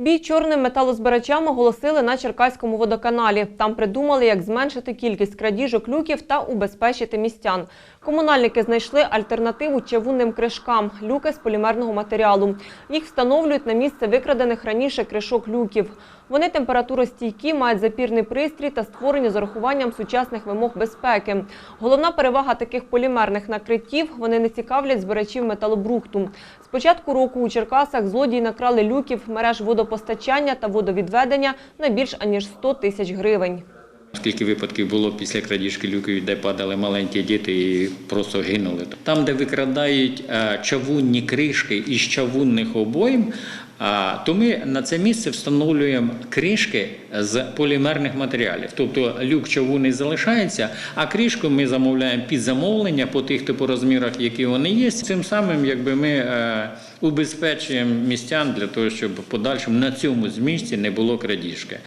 Бій чорним металозбирачам оголосили на Черкаському водоканалі. Там придумали, як зменшити кількість крадіжок люків та убезпечити містян. Комунальники знайшли альтернативу чавунним кришкам – люки з полімерного матеріалу. Їх встановлюють на місце викрадених раніше кришок люків. Вони температуростійкі, мають запірний пристрій та створені з урахуванням сучасних вимог безпеки. Головна перевага таких полімерних накриттів – вони не цікавлять збирачів металобрухту. З початку року у Черкасах злодії накрали люків мереж водопостачання та водовідведення на більш аніж 100 тисяч гривень. Скільки випадків було після крадіжки люків, де падали маленькі діти і просто гинули. Там, де викрадають е, чавунні кришки із чавунних обоїм, а, то ми на це місце встановлюємо кришки з полімерних матеріалів. Тобто люк чавунний залишається, а кришку ми замовляємо під замовлення по тих типу розмірах, які вони є. Цим самим якби ми е, убезпечуємо містян для того, щоб подальшому на цьому з місці не було крадіжки.